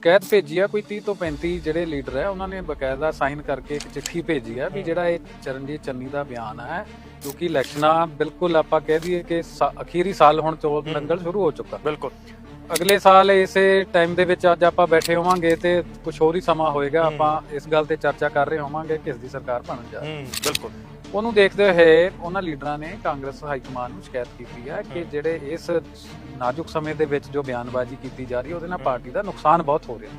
ਸ਼ਿਕਾਇਤ ਭੇਜੀ ਆ ਕੋਈ 30 ਤੋਂ 35 ਜਿਹੜੇ ਲੀਡਰ ਹੈ ਉਹਨਾਂ ਨੇ ਬਕਾਇਦਾ ਸਾਈਨ ਕਰਕੇ ਇੱਕ ਚਿੱਠੀ ਭੇਜੀ ਆ ਵੀ ਜਿਹੜਾ ਇਹ ਚਰਨਜੀਤ ਚੰਨੀ ਦਾ ਬਿਆਨ ਹੈ ਕਿਉਂਕਿ ਇਲੈਕਸ਼ਨਾਂ ਬਿਲਕੁਲ ਆਪਾਂ ਕਹਿ ਦਈਏ ਕਿ ਅਖੀਰੀ ਸਾਲ ਹੁਣ ਚੋਣ। ਦੰਗਲ ਸ਼ੁਰੂ ਹੋ ਚੁੱਕਾ ਬਿਲਕੁਲ ਅਗਲੇ ਸਾਲ ਇਸੇ ਟਾਈਮ ਦੇ ਵਿੱਚ ਅੱਜ ਆਪਾਂ ਬੈਠੇ ਹੋਵਾਂਗੇ ਤੇ ਕੁਝ ਹੋਰ ਹੀ ਸਮਾਂ ਹੋਏਗਾ। ਆਪਾਂ ਇਸ ਗੱਲ ਤੇ ਚਰਚਾ ਕਰ ਰਹੇ ਹੋਵਾਂਗੇ ਕਿਸ ਦੀ ਸਰਕਾਰ ਬਣਨ ਜਾ ਰਹੀ ਹੈ ਹੂੰ ਬਿਲਕੁਲ ਉਹਨੂੰ ਦੇਖਦੇ ਹੋਏ ਉਹਨਾਂ ਲੀਡਰਾਂ ਨੇ ਕਾਂਗਰਸ ਹਾਈ ਕਮਾਂਡ ਨੂੰ ਸ਼ਿਕਾਇਤ ਕੀਤੀ ਹੈ ਕਿ। ਜਿਹੜੇ ਇਸ ਨਾਜ਼ੁਕ ਸਮੇਂ ਦੇ ਵਿੱਚ ਜੋ ਬਿਆਨਬਾਜ਼ੀ ਕੀਤੀ ਜਾ ਰਹੀ ਹੈ ਉਹਦੇ ਨਾਲ। ਪਾਰਟੀ ਦਾ ਨੁਕਸਾਨ ਬਹੁਤ ਹੋ ਰਿਹਾ।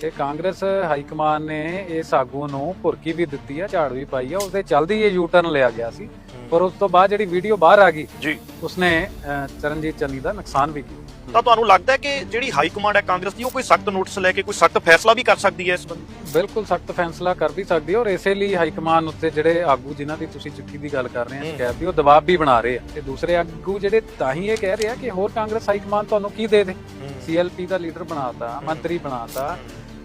ਤੇ ਕਾਂਗਰਸ ਹਾਈ ਕਮਾਂਡ ਨੇ ਇਸ ਆਗੂ ਨੂੰ ਭੁਰਕੀ ਵੀ ਦਿੱਤੀ ਹੈ ਝਾੜ ਵੀ ਪਾਈ ਹੈ ਉਹਦੇ ਚਲਦੀ ਇਹ ਯੂ ਟਰਨ ਲਿਆ ਗਿਆ ਸੀ। ਪਰ ਉਸ ਤੋਂ ਬਾਅਦ ਜਿਹੜੀ ਵੀਡੀਓ ਬਾਹਰ ਆ ਗਈ ਜੀ। ਉਸਨੇ ਚਰਨਜੀਤ ਚੰਨੀ ਦਾ ਨੁਕਸਾਨ ਵੀ ਕੀਤਾ। ਤਾਂ ਤੁਹਾਨੂੰ ਲੱਗਦਾ ਕਿ ਜਿਹੜੀ ਹਾਈ ਕਮਾਂਡ ਹੈ ਕਾਂਗਰਸ ਦੀ ਉਹ ਕੋਈ ਸਖਤ ਨੋਟਿਸ ਲੈ ਕੇ ਕੋਈ ਸਖਤ ਫੈਸਲਾ ਵੀ ਕਰ ਸਕਦੀ ਹੈ ਇਸ ਬੰਦੇ ਬਿਲਕੁਲ ਸਖਤ ਫੈਸਲਾ ਕਰ ਵੀ ਸਕਦੀ ਹੈ ਔਰ ਇਸੇ ਲਈ ਹਾਈ ਕਮਾਂਡ ਉੱਤੇ ਜਿਹੜੇ ਆਗੂ ਜਿਨ੍ਹਾਂ ਦੀ ਤੁਸੀਂ ਚਿੱਠੀ ਦੀ ਗੱਲ ਕਰ ਰਹੇ ਹੋ। ਸ਼ਿਕਾਇਤ ਦੀ ਉਹ ਦਬਾਅ ਵੀ ਬਣਾ ਰਹੇ ਆ। ਤੇ ਦੂਸਰੇ ਆਗੂ ਜਿਹੜੇ ਤਾਂ ਹੀ ਇਹ ਕਹਿ ਰਹੇ ਆ ਕਿ ਹੋਰ ਕਾਂਗਰਸ ਹਾਈ ਕਮਾਂਡ ਤੁਹਾਨੂੰ ਕੀ ਦੇ ਦੇ? ਸੀਐਲਪੀ ਦਾ ਲੀਡਰ ਬਣਾਤਾ ਮੰਤਰੀ ਬਣਾਤਾ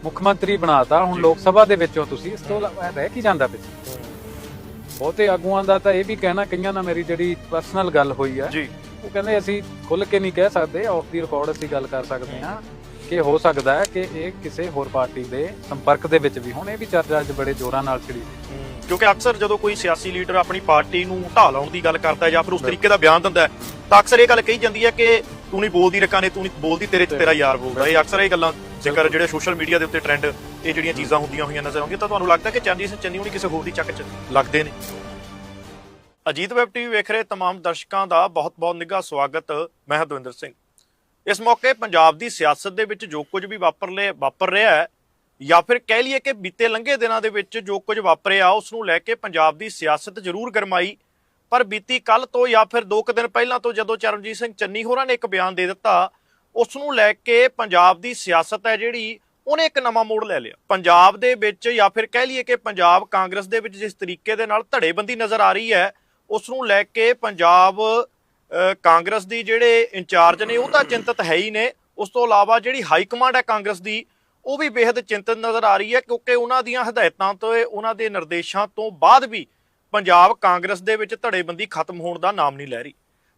ਮੁੱਖ ਮੰਤਰੀ ਬਣਾਤਾ ਹੁਣ। ਲੋਕ ਸਭਾ ਦੇ ਵਿੱਚੋਂ ਤੁਸੀਂ ਇਸ ਤੋਂ ਰਹਿ ਕੀ ਜਾਂਦਾ ਪਿੱਛੇ ਬਹੁਤੇ ਆਗੂਆਂ ਦਾ ਤਾਂ ਇਹ ਵੀ ਕਹਿਣਾ ਕਈਆਂ ਨਾਲ ਮੇਰੀ ਜਿਹੜੀ ਪਰਸਨਲ ਗੱਲ ਹੋਈ ਹੈ ਜੀ। ਉਹ ਕਹਿੰਦੇ ਅਸੀਂ ਖੁੱਲ ਕੇ ਨਹੀਂ ਕਹਿ ਸਕਦੇ ਆਫ ਦੀ ਰਿਕਾਰਡ ਅਸੀਂ ਗੱਲ ਕਰ ਸਕਦੇ ਹਾਂ ਕਿ ਹੋ ਸਕਦਾ ਹੈ ਕਿ ਇਹ ਕਿਸੇ ਹੋਰ ਪਾਰਟੀ ਦੇ ਸੰਪਰਕ ਦੇ ਵਿੱਚ ਵੀ ਹੁਣ। ਇਹ ਵੀ ਚਰਚਾ ਅੱਜ ਬੜੇ ਜ਼ੋਰਾਂ ਨਾਲ ਛਿੜੀ ਕਿਉਂਕਿ ਅਕਸਰ ਜਦੋਂ ਕੋਈ ਸਿਆਸੀ ਲੀਡਰ ਆਪਣੀ ਪਾਰਟੀ ਨੂੰ ਢਾਹ ਲਾਉਣ ਦੀ ਗੱਲ ਕਰਦਾ ਹੈ ਜਾਂ ਫਿਰ ਉਸ ਤਰੀਕੇ ਦਾ ਬਿਆਨ ਦਿੰਦਾ ਹੈ ਤਾਂ ਅਕਸਰ ਇਹ ਗੱਲ ਕਹੀ ਜਾਂਦੀ ਹੈ ਕਿ ਤੂੰ ਨਹੀਂ ਬੋਲਦੀ ਰਕਾਂ ਨੇ ਤੂੰ ਨਹੀਂ ਬੋਲਦੀ ਤੇਰੇ ਚ ਤੇਰਾ ਯਾਰ ਬੋਲਦਾ। ਇਹ ਅਕਸਰ ਇਹ ਗੱਲਾਂ ਜ਼ਿਕਰ ਜਿਹੜੇ ਸੋਸ਼ਲ ਮੀਡੀਆ ਦੇ ਉੱਤੇ ਟ੍ਰੈਂਡ ਇਹ ਜਿਹੜੀਆਂ ਚੀਜ਼ਾਂ ਹੁੰਦੀਆਂ ਹੋਈਆਂ ਨਜ਼ਰ ਆਉਂਦੀਆਂ ਤਾਂ ਤੁਹਾਨੂੰ ਲੱਗਦਾ ਕਿ ਚੰਦੀ ਸਿੰਘ ਚੰਨੀ ਹੁਣੀ ਕਿਸੇ ਹੋਰ ਦੀ ਚੱਕ ਚ ਲੱਗਦੇ ਨੇ? ਅਜੀਤ ਵੈਬ ਟੀਵੀ ਵੇਖ ਰਹੇ तमाम ਦਰਸ਼ਕਾਂ ਦਾ ਬਹੁਤ-ਬਹੁਤ ਨਿੱਘਾ ਸਵਾਗਤ ਮੈਂ ਹਰਦਵਿੰਦਰ ਸਿੰਘ ਇਸ ਮੌਕੇ ਪੰਜਾਬ ਦੀ ਸਿਆਸਤ ਦੇ ਵਿੱਚ ਜੋ ਕੁਝ ਵੀ ਵਾਪਰ ਲਿਆ ਵਾਪਰ ਰਿਹਾ ਹੈ ਜਾਂ ਫਿਰ ਕਹਿ ਲਈਏ ਕਿ ਬੀਤੇ ਲੰਘੇ ਦਿਨਾਂ ਦੇ ਵਿੱਚ ਜੋ ਕੁਝ ਵਾਪਰਿਆ ਉਸ ਨੂੰ ਲੈ ਕੇ ਪੰਜਾਬ ਦੀ ਸਿਆਸਤ ਜ਼ਰੂਰ ਗਰਮਾਈ ਪਰ ਬੀਤੀ ਕੱਲ ਤੋਂ ਜਾਂ ਫਿਰ 2 ਕੁ ਦਿਨ ਪਹਿਲਾਂ ਤੋਂ ਜਦੋਂ ਚਰਨਜੀਤ ਸਿੰਘ ਚੰਨੀ ਹੋਰਾਂ ਨੇ ਇੱਕ ਬਿਆਨ ਦੇ ਦਿੱਤਾ ਉਸ ਨੂੰ ਲੈ ਕੇ ਪੰਜਾਬ ਦੀ ਸਿਆਸਤ ਹੈ ਜਿਹੜੀ ਉਹਨੇ ਇੱਕ ਨਵਾਂ ਮੋੜ ਲੈ ਲਿਆ ਪੰਜਾਬ ਦੇ ਵਿੱਚ ਜਾਂ ਫਿਰ ਕਹਿ ਲਈਏ ਕਿ ਪੰਜਾਬ ਕਾਂਗਰਸ ਦੇ ਵਿੱਚ ਜਿਸ ਤਰੀਕੇ ਦੇ ਨਾਲ ਧੜੇਬੰਦੀ ਨਜ਼ਰ ਆ ਰਹੀ ਹੈ ਉਸ ਨੂੰ ਲੈ ਕੇ ਪੰਜਾਬ ਕਾਂਗਰਸ ਦੀ ਜਿਹੜੇ ਇੰਚਾਰਜ ਨੇ, ਉਹ ਤਾਂ ਚਿੰਤਤ ਹੈ ਹੀ ਨੇ। ਉਸ ਤੋਂ ਇਲਾਵਾ ਜਿਹੜੀ ਹਾਈ ਕਮਾਂਡ ਹੈ ਕਾਂਗਰਸ ਦੀ, ਉਹ ਵੀ ਬੇहद ਚਿੰਤਤ ਨਜ਼ਰ ਆ ਰਹੀ ਹੈ ਕਿਉਂਕਿ ਉਹਨਾਂ ਦੀਆਂ ਹਦਾਇਤਾਂ ਤੋਂ, ਉਹਨਾਂ ਦੇ ਨਿਰਦੇਸ਼ਾਂ ਤੋਂ ਬਾਅਦ ਵੀ ਪੰਜਾਬ ਕਾਂਗਰਸ ਦੇ ਵਿੱਚ ਧੜੇਬੰਦੀ ਖਤਮ ਹੋਣ ਦਾ ਨਾਮ ਨਹੀਂ ਲੈ ਰਹੀ।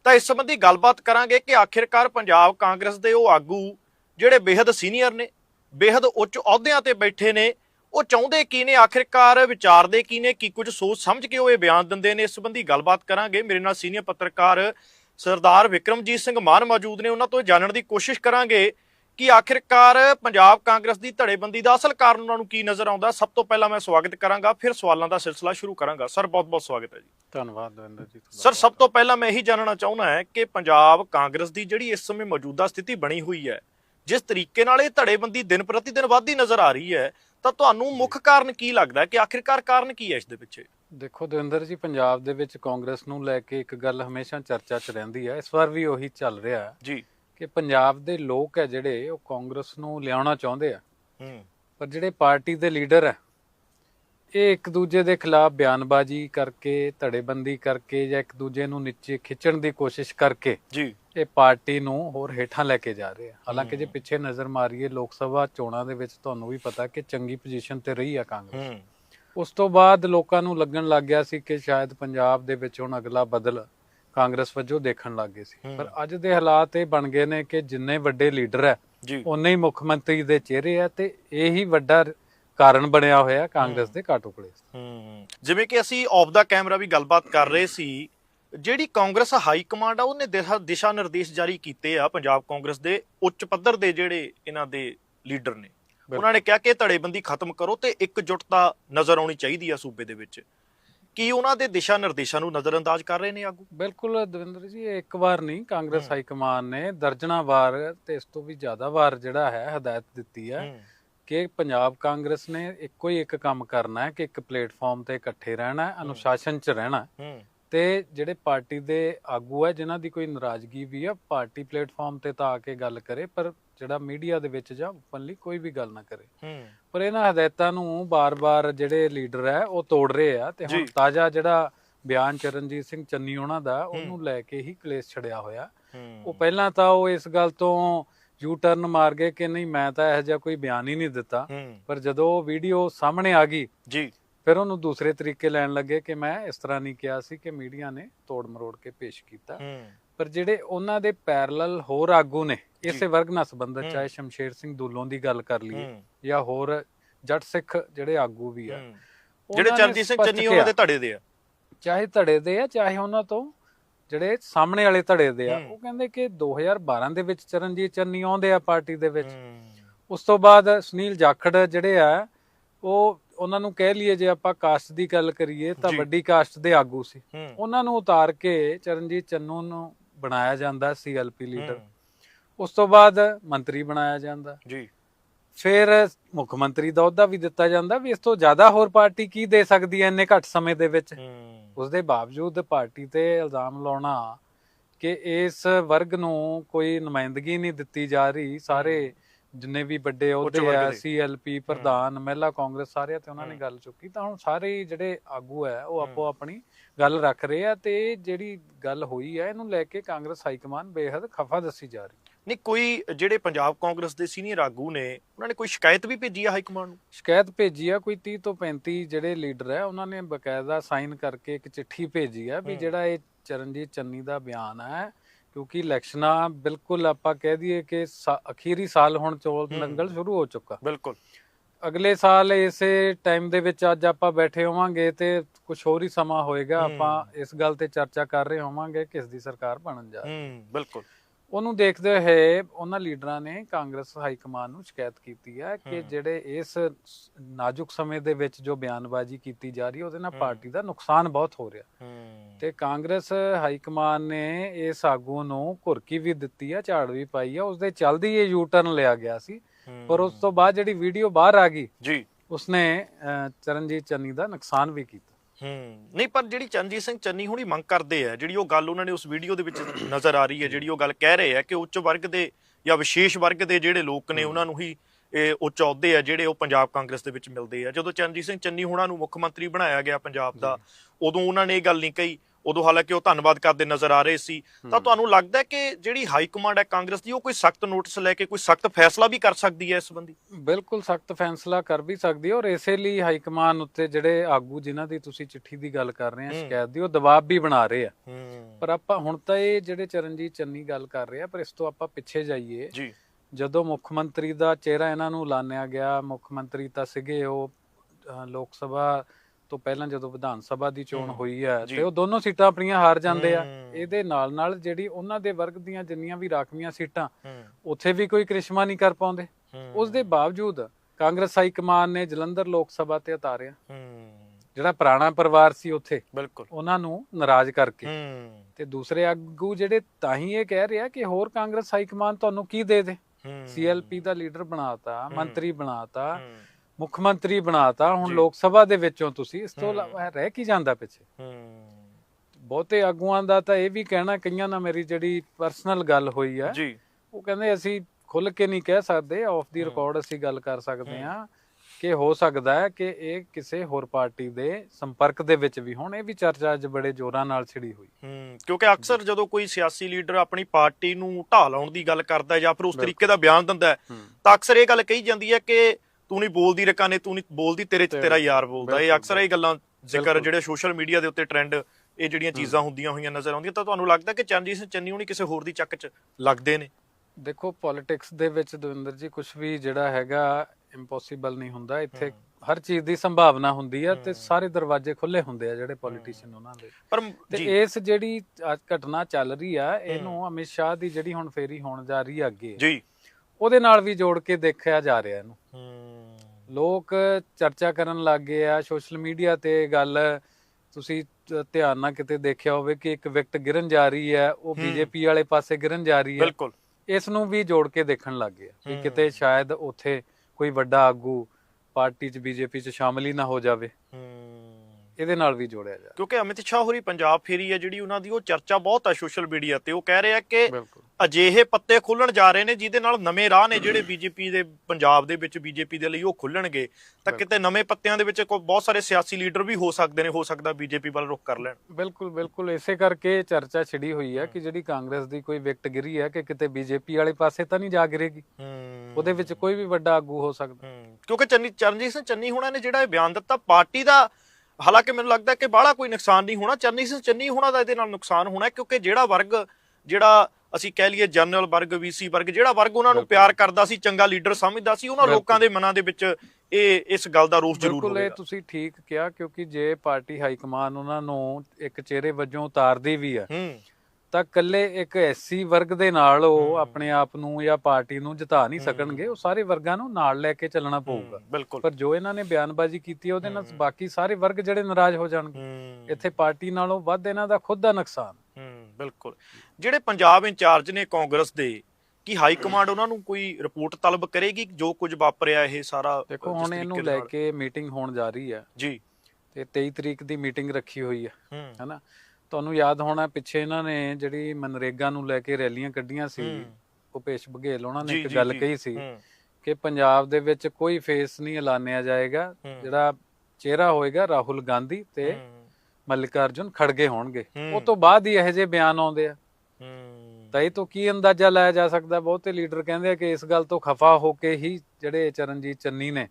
ਤਾਂ ਇਸ ਸੰਬੰਧੀ ਗੱਲਬਾਤ ਕਰਾਂਗੇ ਕਿ ਆਖਿਰਕਾਰ ਪੰਜਾਬ ਕਾਂਗਰਸ ਦੇ ਉਹ ਆਗੂ ਜਿਹੜੇ ਬੇहद ਸੀਨੀਅਰ ਨੇ ਬੇहद ਉੱਚ ਅਹੁਦਿਆਂ ਤੇ ਬੈਠੇ ਨੇ ਉਹ ਚਾਹੁੰਦੇ ਕੀ ਨੇ? ਆਖਿਰਕਾਰ ਵਿਚਾਰਦੇ ਕੀ ਨੇ ਕੀ ਕੁਝ ਸੋਚ ਸਮਝ ਕੇ ਉਹ ਇਹ ਬਿਆਨ ਦਿੰਦੇ ਨੇ? ਇਸ ਸੰਬੰਧੀ ਗੱਲਬਾਤ ਕਰਾਂਗੇ। ਮੇਰੇ ਨਾਲ ਸੀਨੀਅਰ ਪੱਤਰਕਾਰ ਸਰਦਾਰ ਵਿਕਰਮਜੀਤ ਸਿੰਘ ਮਾਨ ਮੌਜੂਦ ਨੇ। ਉਹਨਾਂ ਤੋਂ ਜਾਣਨ ਦੀ ਕੋਸ਼ਿਸ਼ ਕਰਾਂਗੇ ਕਿ ਆਖਿਰਕਾਰ ਪੰਜਾਬ ਕਾਂਗਰਸ ਦੀ ਧੜੇਬੰਦੀ ਦਾ ਅਸਲ ਕਾਰਨ ਉਹਨਾਂ ਨੂੰ ਕੀ ਨਜ਼ਰ ਆਉਂਦਾ? ਸਭ ਤੋਂ ਪਹਿਲਾਂ ਮੈਂ ਸਵਾਗਤ ਕਰਾਂਗਾ। ਫਿਰ ਸਵਾਲਾਂ ਦਾ ਸਿਲਸਿਲਾ ਸ਼ੁਰੂ ਕਰਾਂਗਾ। ਸਰ ਬਹੁਤ ਬਹੁਤ ਸਵਾਗਤ ਹੈ ਜੀ। ਧੰਨਵਾਦ ਦਵਿੰਦਰ ਜੀ। ਸਰ ਸਭ ਤੋਂ ਪਹਿਲਾਂ ਮੈਂ ਇਹੀ ਜਾਣਨਾ ਚਾਹੁੰਦਾ ਹਾਂ ਕਿ ਪੰਜਾਬ ਕਾਂਗਰਸ ਦੀ ਜਿਹੜੀ ਇਸ ਸਮੇਂ ਮੌਜੂਦਾ ਸਥਿਤੀ ਬਣੀ ਹੋਈ ਹੈ ਜਿਸ ਤਰੀਕੇ ਨਾਲ ਇਹ ਧੜੇਬੰਦੀ ਦਿਨ ਪ੍ਰਤੀ ਦਿਨ ਵੱਧਦੀ ਨਜ਼ਰ ਆ ਰਹੀ ਹੈ ਤਾਂ ਤੁਹਾਨੂੰ ਮੁੱਖ ਕਾਰਨ ਕੀ ਲੱਗਦਾ ਕਿ ਆਖਿਰਕਾਰ ਕਾਰਨ ਕੀ ਹੈ ਇਸ ਦੇ ਪਿੱਛੇ? ਦੇਖੋ ਦਵਿੰਦਰ ਜੀ ਪੰਜਾਬ ਦੇ ਵਿੱਚ ਕਾਂਗਰਸ ਨੂੰ ਲੈ ਕੇ ਇੱਕ ਗੱਲ ਹਮੇਸ਼ਾ ਚਰਚਾ 'ਚ ਰਹਿੰਦੀ ਹੈ। ਇਸ ਵਾਰ ਵੀ ਉਹੀ ਚੱਲ ਰਿਹਾ ਹੈ ਜੀ। ਕਿ ਪੰਜਾਬ ਦੇ ਲੋਕ ਹੈ ਜਿਹੜੇ ਉਹ ਕਾਂਗਰਸ ਨੂੰ ਲਿਆਉਣਾ ਚਾਹੁੰਦੇ ਆ। ਹੂੰ। ਪਰ ਜਿਹੜੇ ਪਾਰਟੀ ਦੇ ਲੀਡਰ ਹੈ ਇਹ ਇੱਕ ਦੂਜੇ ਦੇ ਖਿਲਾਫ ਬਿਆਨਬਾਜ਼ੀ ਕਰਕੇ ਧੜੇਬੰਦੀ ਕਰਕੇ ਜਾਂ ਇੱਕ ਦੂਜੇ ਨੂੰ ਨੀਚੇ ਖਿੱਚਣ ਦੀ ਕੋਸ਼ਿਸ਼ ਕਰਕੇ ਜੀ। ਇਹ ਪਾਰਟੀ ਨੂੰ ਹੋਰ ਹੇਠਾਂ ਲੈ ਕੇ ਜਾ ਰਹੇ ਆ। ਹਾਲਾਂਕਿ ਜੇ। ਪਿੱਛੇ ਨਜ਼ਰ ਮਾਰੀਏ ਲੋਕ ਸਭਾ ਚੋਣਾਂ ਦੇ ਵਿੱਚ ਤੁਹਾਨੂੰ ਵੀ ਪਤਾ ਕਿ ਚੰਗੀ ਪੋਜੀਸ਼ਨ ਤੇ ਰਹੀ ਆ ਕਾਂਗਰਸ। ਉਸ ਤੋਂ ਬਾਅਦ ਲੋਕਾਂ ਨੂੰ ਲੱਗਣ ਲੱਗ ਗਿਆ ਸੀ ਕਿ ਸ਼ਾਇਦ ਪੰਜਾਬ ਦੇ ਵਿੱਚ ਹੁਣ ਅਗਲਾ ਬਦਲ ਕਾਂਗਰਸ ਵਜੋਂ ਦੇਖਣ ਲੱਗ ਗਏ ਸੀ। ਪਰ ਅੱਜ ਦੇ ਹਾਲਾਤ ਇਹ ਬਣ ਗਏ ਨੇ ਕਿ ਜਿੰਨੇ ਵੱਡੇ ਲੀਡਰ ਹੈ ਉਨੇ ਹੀ ਮੁੱਖ ਮੰਤਰੀ ਦੇ ਚਿਹਰੇ ਆ ਤੇ ਇਹੀ ਵੱਡਾ ਕਾਰਨ ਬਣਿਆ ਹੋਇਆ ਕਾਂਗਰਸ। ਦੇ ਕਾਟੋਕਲੇ ਹੂੰ। ਜਿਵੇਂ ਕਿ ਅਸੀਂ ਆਫ ਦਾ ਕੈਮਰਾ ਵੀ ਗੱਲਬਾਤ ਕਰ ਰਹੇ ਸੀ ਜਿਹੜੀ ਕਾਂਗਰਸ ਹਾਈ ਕਮਾਂਡ ਆ ਉਹਨੇ ਦਿਸ਼ਾ ਦਿਸ਼ਾ ਨਿਰਦੇਸ਼ ਜਾਰੀ ਕੀਤੇ ਆ ਪੰਜਾਬ ਕਾਂਗਰਸ ਦੇ ਉੱਚ ਪੱਧਰ ਦੇ ਜਿਹੜੇ ਇਹਨਾਂ ਦੇ ਲੀਡਰ ਨੇ। ਉਹਨਾਂ ਨੇ ਕਿਹਾ ਕਿ ਧੜੇਬੰਦੀ ਖਤਮ ਕਰੋ ਤੇ ਇਕਜੁੱਟਤਾ ਨਜ਼ਰ ਆਉਣੀ ਚਾਹੀਦੀ ਆ ਸੂਬੇ ਦੇ ਵਿੱਚ। ਕੀ ਉਹਨਾਂ ਦੇ ਦਿਸ਼ਾ ਨਿਰਦੇਸ਼ਾਂ ਨੂੰ ਨਜ਼ਰਅੰਦਾਜ਼ ਕਰ ਰਹੇ ਨੇ ਆਗੂ? ਬਿਲਕੁਲ ਦਵਿੰਦਰ ਜੀ ਇਹ ਇੱਕ ਵਾਰ ਨਹੀਂ ਕਾਂਗਰਸ। ਹਾਈ ਕਮਾਨ ਨੇ ਦਰਜਨਾ ਵਾਰ ਤੇ ਇਸ ਤੋਂ ਵੀ ਜ਼ਿਆਦਾ ਵਾਰ ਜਿਹੜਾ ਹੈ ਹਦਾਇਤ ਦਿੱਤੀ ਹੈ ਕਿ ਪੰਜਾਬ ਕਾਂਗਰਸ ਨੇ ਇੱਕੋ ਹੀ ਇੱਕ ਕੰਮ ਕਰਨਾ ਹੈ ਕਿ ਇੱਕ ਪਲੇਟਫਾਰਮ ਤੇ ਇਕੱਠੇ ਰਹਿਣਾ ਹੈ ਅਨੁਸ਼ਾਸਨ 'ਚ ਰਹਿਣਾ ਤੇ ਜਿਹੜੇ ਪਾਰਟੀ ਦੇ ਆਗੂ ਹੈ ਜਿਨ੍ਹਾਂ ਦੀ ਕੋਈ ਨਾਰਾਜ਼ਗੀ ਵੀ ਆ ਪਾਰਟੀ ਪਲੇਟਫਾਰਮ ਤੇ ਤਾਂ ਆ ਕੇ ਗੱਲ ਕਰੇ ਪਰ ਜਿਹੜਾ ਮੀਡੀਆ ਦੇ ਵਿੱਚ ਜਾਂ ਓਪਨਲੀ ਕੋਈ ਵੀ ਗੱਲ ਨਾ ਕਰੇ। ਪਰ ਇਹਨਾਂ ਹਦਾਇਤਾਂ ਨੂੰ ਬਾਰ-ਬਾਰ ਜਿਹੜੇ ਲੀਡਰ ਹੈ ਉਹ ਤੋੜ ਰਹੇ ਆ ਤੇ ਹੁਣ। ਤਾਜ਼ਾ ਜਿਹੜਾ ਬਿਆਨ ਚਰਨਜੀਤ ਸਿੰਘ ਚੰਨੀ ਉਹਨਾਂ ਦਾ ਉਹਨੂੰ ਲੈ ਕੇ ਹੀ ਕਲੇਸ਼ ਛੜਿਆ ਹੋਇਆ। ਉਹ ਪਹਿਲਾਂ ਤਾਂ ਉਹ ਇਸ ਗੱਲ ਤੋਂ ਯੂ ਟਰਨ ਮਾਰ ਗਏ ਕਿ ਨਹੀਂ ਮੈਂ ਤਾਂ ਇਹੋ ਜਿਹਾ ਕੋਈ ਬਿਆਨ ਹੀ ਨਹੀਂ ਦਿੱਤਾ। ਪਰ ਜਦੋਂ ਵੀਡੀਓ ਸਾਹਮਣੇ ਆ ਗਈ ਜੀ। ਫਿਰ ਉਹਨੂੰ ਦੂਸਰੇ ਤਰੀਕੇ ਲੈਣ ਲੱਗੇ ਕਿ ਮੈਂ ਇਸ ਤਰ੍ਹਾਂ ਨਹੀਂ ਕਿਹਾ ਸੀ ਕਿ ਮੀਡੀਆ ਨੇ ਤੋੜ ਮਰੋੜ ਕੇ ਪੇਸ਼ ਕੀਤਾ। ਪਰ ਜਿਹੜੇ ਉਹਨਾਂ ਦੇ ਪੈਰਲਲ ਹੋਰ ਆਗੂ ਨੇ ਇਸੇ ਵਰਗ ਨਾਲ ਸੰਬੰਧਿਤ। ਚਾਹੇ ਸ਼ਮਸ਼ੇਰ ਸਿੰਘ ਦੁੱਲੋਂ ਦੀ ਗੱਲ ਕਰ ਲਈਏ ਜਾਂ ਹੋਰ ਜੱਟ ਸਿੱਖ ਜਿਹੜੇ ਆਗੂ ਵੀ ਆ ਜਿਹੜੇ ਚਰਨਜੀਤ ਸਿੰਘ ਚੰਨੀ ਉਹਨਾਂ ਦੇ ਧੜੇ ਦੇ ਆ। ਚਾਹੇ ਧੜੇ ਦੇ ਆ ਚਾਹੇ ਉਹਨਾਂ ਤੋਂ ਜਿਹੜੇ ਸਾਹਮਣੇ ਵਾਲੇ ਧੜੇ ਦੇ ਆ। ਉਹ ਕਹਿੰਦੇ ਕਿ 2012 ਦੇ ਵਿੱਚ ਚਰਨਜੀਤ ਚੰਨੀ ਆਉਂਦੇ ਆ ਪਾਰਟੀ ਦੇ ਵਿੱਚ। ਉਸ ਤੋਂ ਬਾਅਦ ਸੁਨੀਲ ਜਾਖੜ ਜਿਹੜੇ ਆ ਉਹ ਉਹਨਾਂ ਨੂੰ ਕਹਿ ਲਈਏ ਜੇ ਆਪਾਂ ਕਾਸਟ ਦੀ ਗੱਲ ਕਰੀਏ ਤਾਂ। ਵੱਡੀ ਕਾਸਟ ਦੇ ਆਗੂ ਸੀ। ਉਹਨਾਂ ਨੂੰ ਉਤਾਰ ਕੇ ਚਰਨਜੀਤ ਚੰਨੂ ਨੂੰ ਬਣਾਇਆ ਜਾਂਦਾ ਸੀਐਲਪੀ ਲੀਡਰ। ਉਸ ਤੋਂ ਬਾਅਦ ਮੰਤਰੀ ਬਣਾਇਆ ਜਾਂਦਾ। ਜੀ। ਫਿਰ ਮੁੱਖ ਮੰਤਰੀ ਦਾ ਅਹੁਦਾ ਵੀ ਦਿੱਤਾ ਜਾਂਦਾ ਵੀ ਇਸ ਤੋਂ ਜ਼ਿਆਦਾ ਹੋਰ ਪਾਰਟੀ ਕੀ ਦੇ ਸਕਦੀ ਹੈ ਇੰਨੇ ਘੱਟ ਸਮੇਂ ਦੇ ਵਿੱਚ? ਉਸ ਦੇ ਬਾਵਜੂਦ ਪਾਰਟੀ ਤੇ ਇਲਜ਼ਾਮ ਲਾਉਣਾ ਕਿ ਇਸ ਵਰਗ ਨੂੰ ਕੋਈ ਨੁਮਾਇੰਦਗੀ ਨਹੀਂ ਦਿੱਤੀ ਜਾ ਰਹੀ। ਸਾਰੇ ਜਿੰਨੇ ਵੀ ਵੱਡੇ ਅਹੁਦੇ ਆ। ਸੀਐਲਪੀ ਪ੍ਰਧਾਨ ਮਹਿਲਾ ਕਾਂਗਰਸ ਸਾਰਿਆਂ ਤੇ ਉਹਨਾਂ ਨੇ। ਗੱਲ ਚੁੱਕੀ ਤਾਂ ਹੁਣ ਸਾਰੇ ਜਿਹੜੇ ਆਗੂ ਹੈ ਉਹ ਆਪੋ। ਆਪਣੀ ਗੱਲ ਰੱਖ ਰਹੇ ਆ ਤੇ ਜਿਹੜੀ ਗੱਲ ਹੋਈ ਹੈ ਇਹਨੂੰ ਲੈ ਕੇ ਕਾਂਗਰਸ ਹਾਈਕਮਾਨ ਬੇहद ਖਫਾ ਦੱਸੀ ਜਾ ਰਹੀ ਨਹੀਂ ਕੋਈ ਜਿਹੜੇ ਪੰਜਾਬ ਕਾਂਗਰਸ ਦੇ ਸੀਨੀਅਰ ਆਗੂ ਨੇ ਉਹਨਾਂ ਨੇ ਕੋਈ ਸ਼ਿਕਾਇਤ ਵੀ ਭੇਜੀ ਆ ਹਾਈ ਕਮਾਂਡ ਨੂੰ ਸ਼ਿਕਾਇਤ ਭੇਜੀ ਆ ਕੋਈ 30 ਤੋਂ 35 ਜਿਹੜੇ ਲੀਡਰ ਹੈ ਉਹਨਾਂ ਨੇ ਬਕਾਇਦਾ ਸਾਈਨ ਕਰਕੇ ਇੱਕ ਚਿੱਠੀ ਭੇਜੀ ਆ ਵੀ। ਜਿਹੜਾ ਇਹ ਚਰਨਜੀਤ ਚੰਨੀ ਦਾ ਬਿਆਨ ਹੈ ਕਿਉਂਕਿ ਇਲੈਕਸ਼ਨਾਂ ਬਿਲਕੁਲ ਆਪਾਂ ਕਹਿ ਦਈਏ ਕਿ ਅਖੀਰੀ ਸਾਲ ਹੁਣ ਚੋਲ ਹੂੰ। ਨੰਗਲ ਸ਼ੁਰੂ ਹੋ ਚੁੱਕਾ। ਬਿਲਕੁਲ। ਅਗਲੇ ਸਾਲ ਇਸੇ ਟਾਈਮ ਦੇ ਵਿੱਚ ਅੱਜ ਆਪਾਂ ਬੈਠੇ ਹੋਵਾਂਗੇ ਤੇ ਕੁਝ ਹੋਰ ਹੀ ਸਮਾਂ ਹੋਏਗਾ। ਆਪਾਂ ਇਸ ਗੱਲ ਤੇ ਚਰਚਾ ਕਰ ਰਹੇ ਹੋਵਾਂਗੇ ਕਿਸ ਦੀ ਸਰਕਾਰ ਬਣਨ ਜਾ ਰਹੀ ਹੂੰ ਬਿਲਕੁਲ। ਉਹਨੂੰ ਦੇਖਦੇ ਹੋਏ ਉਹਨਾਂ ਲੀਡਰਾਂ ਨੇ ਕਾਂਗਰਸ ਹਾਈ ਕਮਾਨ ਨੂੰ ਸ਼ਿਕਾਇਤ ਕੀਤੀ ਹੈ ਕਿ। ਜਿਹੜੇ ਇਸ ਨਾਜ਼ੁਕ ਸਮੇਂ ਦੇ ਵਿੱਚ ਜੋ ਬਿਆਨਬਾਜ਼ੀ ਕੀਤੀ ਜਾ ਰਹੀ ਹੈ ਉਹਦੇ ਨਾਲ। ਪਾਰਟੀ ਦਾ ਨੁਕਸਾਨ ਬਹੁਤ ਹੋ ਰਿਹਾ। ਤੇ ਕਾਂਗਰਸ ਹਾਈ ਕਮਾਨ ਨੇ ਇਸ ਆਗੂ ਨੂੰ ਘੁਰਕੀ ਵੀ ਦਿੱਤੀ ਹੈ ਝਾੜ ਵੀ ਪਾਈ ਹੈ ਉਸਦੇ ਚਲਦੀ ਇਹ ਯੂ ਟਰਨ ਲਿਆ ਗਿਆ ਸੀ। ਪਰ ਉਸ ਤੋਂ ਬਾਅਦ ਜਿਹੜੀ ਵੀਡੀਓ ਬਾਹਰ ਆ ਗਈ ਜੀ। ਉਸਨੇ ਚਰਨਜੀਤ ਚੰਨੀ ਦਾ ਨੁਕਸਾਨ ਵੀ ਕੀਤਾ। ਹੂੰ ਨਹੀਂ ਪਰ ਜਿਹੜੀ ਚਰਨਜੀਤ ਸਿੰਘ ਚੰਨੀ ਹੁਣੀ ਮੰਗ ਕਰਦੇ ਆ ਜਿਹੜੀ ਉਹ ਗੱਲ ਉਹਨਾਂ ਨੇ ਉਸ ਵੀਡੀਓ ਦੇ ਵਿੱਚ ਨਜ਼ਰ ਆ ਰਹੀ ਹੈ ਜਿਹੜੀ ਉਹ ਗੱਲ ਕਹਿ ਰਹੇ ਆ ਕਿ ਉੱਚ ਵਰਗ ਦੇ ਜਾਂ ਵਿਸ਼ੇਸ਼ ਵਰਗ ਦੇ ਜਿਹੜੇ ਲੋਕ ਨੇ। ਉਹਨਾਂ ਨੂੰ ਹੀ ਇਹ ਉੱਚ ਅਹੁਦੇ ਆ ਜਿਹੜੇ ਉਹ ਪੰਜਾਬ ਕਾਂਗਰਸ ਦੇ ਵਿੱਚ ਮਿਲਦੇ ਆ ਜਦੋਂ ਚਰਨਜੀਤ ਸਿੰਘ ਚੰਨੀ ਹੁਣਾਂ ਨੂੰ ਮੁੱਖ ਮੰਤਰੀ ਬਣਾਇਆ ਗਿਆ ਪੰਜਾਬ ਦਾ ਉਦੋਂ ਉਹਨਾਂ ਨੇ ਇਹ ਗੱਲ ਨਹੀਂ ਕਹੀ ਉਦੋਂ ਹਾਲਾਂਕਿ ਉਹ ਧੰਨਵਾਦ ਕਰਦੇ ਨਜ਼ਰ ਆ ਰਹੇ ਸੀ। ਤਾਂ। ਤੁਹਾਨੂੰ ਲੱਗਦਾ ਹੈ ਕਿ ਜਿਹੜੀ ਹਾਈ ਕਮਾਂਡ ਹੈ ਕਾਂਗਰਸ ਦੀ ਉਹ ਕੋਈ ਸਖਤ ਨੋਟਿਸ ਲੈ ਕੇ ਕੋਈ ਸਖਤ ਫੈਸਲਾ ਵੀ ਕਰ ਸਕਦੀ ਹੈ ਇਸ ਸੰਬੰਧੀ? ਬਿਲਕੁਲ ਸਖਤ ਫੈਸਲਾ ਕਰ ਵੀ ਸਕਦੀ ਹੈ ਔਰ ਇਸੇ ਲਈ ਹਾਈ ਕਮਾਨ ਉੱਤੇ ਜਿਹੜੇ ਆਗੂ ਜਿਨ੍ਹਾਂ ਦੀ ਤੁਸੀਂ ਚਿੱਠੀ ਦੀ ਗੱਲ ਕਰ ਰਹੇ ਆ। ਸ਼ਿਕਾਇਤ ਦੀ ਉਹ ਦਬਾਅ ਵੀ ਬਣਾ ਰਹੇ ਆ। ਪਰ ਆਪਾਂ ਹੁਣ ਤਾਂ ਇਹ ਜਿਹੜੇ ਚਰਨਜੀਤ ਚੰਨੀ ਗੱਲ ਕਰ ਰਹੇ ਆ ਪਰ ਇਸ ਤੋਂ ਆਪਾਂ ਪਿੱਛੇ ਜਾਈਏ। ਜੀ। ਜਦੋਂ ਮੁੱਖ ਮੰਤਰੀ ਦਾ ਚਿਹਰਾ ਇਹਨਾਂ ਨੂੰ ਲਾਣਿਆ ਗਿਆ ਮੁੱਖ ਮੰਤਰੀ ਤਾਂ ਸੀਗੇ ਉਹ ਲੋਕ ਸਭਾ ਤੋਂ ਪਹਿਲਾਂ ਜਦੋਂ ਵਿਧਾਨ ਸਭਾ ਦੀ ਚੋਣ ਹੋਈ ਹੈ। ਤੇ ਉਹ ਦੋਨੋਂ ਸੀਟਾਂ ਆਪਣੀਆਂ ਹਾਰ ਜਾਂਦੇ ਆ। ਇਹਦੇ ਨਾਲ ਨਾਲ ਜਿਹੜੀ ਉਹਨਾਂ ਦੇ ਵਰਗ ਦੀਆਂ ਜਿੰਨੀਆਂ ਵੀ ਰਾਖਵੀਆਂ ਸੀਟਾਂ ਉੱਥੇ ਵੀ ਕੋਈ ਕ੍ਰਿਸ਼ਮਾ ਨਹੀਂ ਕਰ ਪਾਉਂਦੇ। ਉਸ ਦੇ ਬਾਵਜੂਦ ਕਾਂਗਰਸ ਹਾਈ ਕਮਾਨ ਨੇ ਜਲੰਧਰ ਲੋਕ ਸਭਾ ਤੇ ਉਤਾਰਿਆ। ਜਿਹੜਾ ਪੁਰਾਣਾ ਪਰਿਵਾਰ ਸੀ ਉੱਥੇ ਬਿਲਕੁਲ। ਉਹਨਾਂ ਨੂੰ ਨਾਰਾਜ਼ ਕਰਕੇ। ਤੇ ਦੂਸਰੇ ਆਗੂ ਜਿਹੜੇ ਤਾਂ ਹੀ ਇਹ ਕਹਿ ਰਿਹਾ ਕਿ ਹੋਰ ਕਾਂਗਰਸ ਹਾਈ ਕਮਾਨ ਤੁਹਾਨੂੰ ਕੀ ਦੇ ਦੇ? ਸੀਐਲਪੀ ਦਾ ਲੀਡਰ ਬਣਾਤਾ ਮੰਤਰੀ ਬਣਾਤਾ ਮੁੱਖ ਮੰਤਰੀ ਬਣਾਤਾ ਹੁਣ। ਲੋਕ ਸਭਾ ਦੇ ਵਿੱਚੋਂ ਤੁਸੀਂ ਇਸ ਤੋਂ ਰਹਿ ਕੀ ਜਾਂਦਾ ਪਿੱਛੇ ਹੂੰ ਬਹੁਤੇ ਆਗੂਆਂ ਦਾ ਤਾਂ ਇਹ ਵੀ ਕਹਿਣਾ ਕਈਆਂ ਨਾਲ ਮੇਰੀ ਜਿਹੜੀ ਪਰਸਨਲ ਗੱਲ ਹੋਈ ਆ ਜੀ ਉਹ ਕਹਿੰਦੇ ਅਸੀਂ ਖੁੱਲ ਕੇ ਨਹੀਂ ਕਹਿ ਸਕਦੇ ਆਫ ਦੀ। ਰਿਕਾਰਡ ਅਸੀਂ ਗੱਲ ਕਰ ਸਕਦੇ। ਹਾਂ ਕਿ ਹੋ ਸਕਦਾ ਹੈ ਕਿ ਇਹ ਕਿਸੇ ਹੋਰ ਪਾਰਟੀ ਦੇ ਸੰਪਰਕ ਦੇ ਵਿੱਚ ਵੀ ਹੁਣ ਇਹ ਵੀ ਚਰਚਾ ਅੱਜ ਬੜੇ ਜ਼ੋਰਾਂ ਨਾਲ ਛਿੜੀ ਹੋਈ ਹੂੰ ਕਿਉਂਕਿ ਅਕਸਰ ਜਦੋਂ ਕੋਈ ਸਿਆਸੀ ਲੀਡਰ ਆਪਣੀ ਪਾਰਟੀ ਨੂੰ ਢਾਹ ਲਾਉਣ ਦੀ ਗੱਲ ਕਰਦਾ ਜਾਂ ਫਿਰ ਉਸ। ਤਰੀਕੇ ਦਾ ਬਿਆਨ ਦਿੰਦਾ ਤਾਂ ਅਕਸਰ ਇਹ ਗੱਲ ਕਹੀ ਜਾਂਦੀ ਹੈ ਕਿ ਤੂੰ ਨਹੀਂ ਬੋਲਦੀ ਰਕਾਨੇ ਤੂੰ ਨਹੀਂ ਬੋਲਦੀ ਤੇਰੇ ਚ ਤੇਰੇ। ਯਾਰ ਬੋਲਦਾ। ਇਹ ਅਕਸਰ ਇਹ ਗੱਲਾਂ ਜ਼ਿਕਰ। ਜਿਹੜੇ ਸੋਸ਼ਲ ਮੀਡੀਆ ਦੇ ਉੱਤੇ ਟ੍ਰੈਂਡ ਇਹ ਜਿਹੜੀਆਂ ਚੀਜ਼ਾਂ ਹੁੰਦੀਆਂ ਹੋਈਆਂ ਨਜ਼ਰ ਆਉਂਦੀਆਂ ਤਾਂ ਤੁਹਾਨੂੰ ਲੱਗਦਾ ਕਿ ਚਰਨਜੀਤ ਸਿੰਘ ਚੰਨੀ ਹੁਣੀ ਕਿਸੇ ਹੋਰ ਦੀ ਚੱਕ 'ਚ ਲੱਗਦੇ ਨੇ? ਦੇਖੋ ਪੋਲਿਟਿਕਸ ਦੇ ਵਿੱਚ ਦਵਿੰਦਰ ਜੀ ਕੁਝ ਵੀ ਜਿਹੜਾ ਹੈਗਾ ਇੰਪੋਸੀਬਲ ਨਹੀਂ ਹੁੰਦਾ। ਇੱਥੇ। ਹਰ ਚੀਜ਼ ਦੀ ਸੰਭਾਵਨਾ ਹੁੰਦੀ ਆ ਤੇ। ਸਾਰੇ ਦਰਵਾਜ਼ੇ ਖੁੱਲੇ ਹੁੰਦੇ ਆ ਜਿਹੜੇ ਪੋਲੀਟੀਸ਼ੀਅਨ ਉਹਨਾਂ ਦੇ। ਪਰ ਤੇ ਇਸ ਜਿਹੜੀ ਘਟਨਾ ਚੱਲ ਰਹੀ ਆ ਇਹਨੂੰ ਅਮਿਤ ਸ਼ਾਹ ਦੀ ਜਿਹੜੀ ਹੁਣ ਫੇਰੀ ਹੋਣ ਜਾ ਰਹੀ ਆ ਅੱਗੇ ਜੀ। ਉਹਦੇ ਨਾਲ ਵੀ ਜੋੜ ਕੇ ਦੇਖਿਆ ਜਾ ਰਿਹਾ ਇਹਨੂੰ। ਹੂੰ। ਲੋਕ ਚਰਚਾ ਕਰਨ ਲੱਗ ਗਏ ਆ ਸੋਸ਼ਲ ਮੀਡੀਆ ਤੇ ਗੱਲ ਤੁਸੀਂ ਧਿਆਨ ਨਾਲ ਕਿਤੇ ਦੇਖਿਆ ਹੋਵੇ ਕਿ ਇੱਕ ਵਿਕਟ ਗਿਰਨ ਜਾ ਰਹੀ ਹੈ ਉਹ। ਬੀਜੇਪੀ ਵਾਲੇ ਪਾਸੇ ਗਿਰਨ ਜਾ ਰਹੀ ਹੈ। ਬਿਲਕੁਲ। ਇਸ ਨੂੰ ਵੀ ਜੋੜ ਕੇ ਦੇਖਣ ਲੱਗ ਗਏ ਆ ਕਿ। ਕਿਤੇ ਸ਼ਾਇਦ ਉੱਥੇ ਕੋਈ ਵੱਡਾ ਆਗੂ ਪਾਰਟੀ 'ਚ ਬੀਜੇਪੀ 'ਚ ਸ਼ਾਮਲ ਹੀ ਨਾ ਹੋ ਜਾਵੇ। ਇਹਦੇ ਨਾਲ ਵੀ ਜੋੜਿਆ ਜਾ ਕਿਉਂਕਿ ਅਮਿਤ ਸ਼ਾਹ ਹੋਰੀ ਪੰਜਾਬ ਫੇਰੀ ਹੈ ਜਿਹੜੀ ਉਹਨਾਂ ਦੀ ਉਹ ਚਰਚਾ ਬਹੁਤ ਹੈ ਸੋਸ਼ਲ ਮੀਡੀਆ ਤੇ। ਉਹ ਕਹਿ ਰਹੇ ਆ ਕਿ ਬਿਲਕੁਲ। ਅਜਿਹੇ ਪੱਤੇ ਖੁੱਲਣ ਜਾ ਰਹੇ ਨੇ ਜਿਹਦੇ ਨਾਲ ਨਵੇਂ ਰਾਹ ਨੇ ਜਿਹੜੇ ਬੀਜੇਪੀ ਦੇ ਪੰਜਾਬ ਦੇ ਵਿੱਚ ਬੀਜੇਪੀ ਦੇ ਲਈ ਉਹ ਖੁੱਲਣਗੇ ਤਾਂ ਕਿਤੇ ਨਵੇਂ ਪੱਤਿਆਂ ਦੇ ਵਿੱਚ ਕੋਈ ਬਹੁਤ ਸਾਰੇ ਸਿਆਸੀ ਲੀਡਰ ਵੀ ਹੋ ਸਕਦੇ ਨੇ ਹੋ ਸਕਦਾ ਬੀਜੇਪੀ ਵੱਲ ਰੁਖ ਕਰ ਲੈਣ। ਬਿਲਕੁਲ ਬਿਲਕੁਲ ਇਸੇ ਕਰਕੇ ਚਰਚਾ ਛਿੜੀ ਹੋਈ ਹੈ ਕਿ ਜਿਹੜੀ ਕਾਂਗਰਸ ਦੀ ਕੋਈ ਵਿਕਟ ਗਿਰੀ ਹੈ ਕਿ ਕਿਤੇ ਬੀਜੇਪੀ ਵਾਲੇ ਪਾਸੇ ਤਾਂ ਨਹੀਂ ਜਾ ਗਿਰੇਗੀ? ਉਹਦੇ ਵਿੱਚ ਕੋਈ ਵੀ ਵੱਡਾ ਆਗੂ ਹੋ ਸਕਦਾ। ਕਿਉਂਕਿ ਚੰਨੀ ਚਰਨਜੀਤ ਸਿੰਘ ਚੰਨੀ ਹੋਣਾ ਨੇ ਜਿਹੜਾ ਇਹ ਬਿਆਨ ਦਿੱਤਾ ਪਾਰਟੀ ਦਾ ਹਾਲਾਂਕਿ ਮੈਨੂੰ ਲੱਗਦਾ ਕਿ ਬਾਹਲਾ ਕੋਈ ਨੁਕਸਾਨ ਨਹੀਂ ਹੋਣਾ। ਚਰਨਜੀਤ ਸਿੰਘ ਚੰਨੀ ਹੋਣਾ ਦਾ ਇਹਦੇ ਨਾਲ ਨੁਕਸਾਨ ਹੋਣਾ ਕਿਉਂਕਿ ਜਿਹੜਾ ਵਰਗ ਜਿਹੜਾ ਅਸੀਂ ਕਹਿ ਲਈਏ ਜਨਰਲ ਵਰਗ ਵੀਸੀ ਵਰਗ ਜਿਹੜਾ ਵਰਗ ਉਹਨਾਂ ਨੂੰ ਬਿਲਕੁਲ। ਪਿਆਰ ਕਰਦਾ ਸੀ ਚੰਗਾ ਲੀਡਰ ਸਮਝਦਾ ਸੀ ਉਹਨਾਂ ਬਿਲਕੁਲ। ਲੋਕਾਂ ਦੇ ਮਨਾਂ ਦੇ ਵਿੱਚ ਇਹ ਇਸ ਗੱਲ ਦਾ ਰੋਸ ਜ਼ਰੂਰ ਬਿਲਕੁਲ ਇਹ ਹੋਵੇਗਾ ਤੁਸੀਂ ਠੀਕ ਕਿਹਾ ਕਿਉਂਕਿ ਜੇ ਪਾਰਟੀ ਹਾਈ ਕਮਾਨ ਉਹਨਾਂ ਨੂੰ ਇੱਕ ਚਿਹਰੇ ਵਜੋਂ ਉਤਾਰਦੀ ਵੀ ਆ ਤਾਂ ਕੱਲੇ ਇੱਕ ਐਸਸੀ ਵਰਗ ਦੇ ਨਾਲ ਉਹ। ਆਪਣੇ ਆਪ ਨੂੰ ਜਾਂ ਪਾਰਟੀ ਨੂੰ ਜਿਤਾ ਨਹੀਂ। ਸਕਣਗੇ ਉਹ ਸਾਰੇ ਵਰਗਾਂ ਨੂੰ ਨਾਲ ਲੈ ਕੇ ਚੱਲਣਾ ਪਊਗਾ ਬਿਲਕੁਲ ਪਰ ਜੋ ਇਹਨਾਂ ਨੇ ਬਿਆਨਬਾਜ਼ੀ ਕੀਤੀ ਉਹਦੇ ਨਾਲ। ਬਾਕੀ ਸਾਰੇ ਵਰਗ ਜਿਹੜੇ ਨਾਰਾਜ਼ ਹੋ ਜਾਣਗੇ ਇੱਥੇ ਪਾਰਟੀ ਨਾਲੋਂ ਵੱਧ ਇਹਨਾਂ ਦਾ ਖੁਦ ਦਾ ਨੁਕਸਾਨ ਹੂੰ ਬਿਲਕੁਲ ਜਿਹੜੇ ਪੰਜਾਬ ਇੰਚਾਰਜ ਨੇ ਕਾਂਗਰਸ ਦੇ ਕੀ ਹਾਈ ਕਮਾਂਡ ਉਹਨਾਂ ਨੂੰ ਕੋਈ ਰਿਪੋਰਟ ਤਲਬ ਕਰੇਗੀ ਜੋ ਕੁਝ ਵਾਪਰਿਆ ਇਹ ਸਾਰਾ ਦੇਖੋ ਹੁਣ ਇਹਨੂੰ ਲੈ? ਕੇ ਮੀਟਿੰਗ ਹੋਣ ਜਾ ਰਹੀ ਹੈ ਜੀ ਤੇ 23 ਤਰੀਕ ਦੀ ਮੀਟਿੰਗ ਰੱਖੀ ਹੋਈ ਹੈ ਹੈਨਾ ਤੁਹਾਨੂੰ ਯਾਦ ਹੋਣਾ ਪਿੱਛੇ ਇਹਨਾਂ ਨੇ ਜਿਹੜੀ ਮਨਰੇਗਾ ਨੂੰ ਲੈ ਕੇ ਰੈਲੀਆਂ ਕੱਢੀਆਂ ਸੀ। ਭੁਪੇਸ਼ ਬਘੇਲ ਉਹਨਾਂ ਨੇ ਇੱਕ ਗੱਲ। ਕਹੀ ਸੀ ਕਿ ਪੰਜਾਬ ਦੇ ਵਿੱਚ ਕੋਈ ਫੇਸ ਨਹੀਂ ਐਲਾਨਿਆ ਜਾਏਗਾ। ਜਿਹੜਾ ਚਿਹਰਾ ਹੋਏਗਾ ਰਾਹੁਲ ਗਾਂਧੀ ਤੇ ਮੱਲਿਕਾਰਜੁਨ ਖੜਗੇ ਹੋਣਗੇ। ਉਹ ਤੋਂ ਬਾਅਦ ਹੀ ਇਹੋ ਜਿਹੇ ਬਿਆਨ ਆਉਂਦੇ ਆ। ਤਾਂ ਇਹ ਤੋਂ ਕੀ ਅੰਦਾਜ਼ਾ ਲਾਇਆ ਜਾ ਸਕਦਾ? ਬਹੁਤੇ ਲੀਡਰ ਕਹਿੰਦੇ ਆ ਕਿ ਇਸ ਗੱਲ ਤੋਂ ਖਫਾ ਹੋ ਕੇ ਹੀ ਜਿਹੜੇ ਚਰਨਜੀਤ ਚੰਨੀ ਨੇ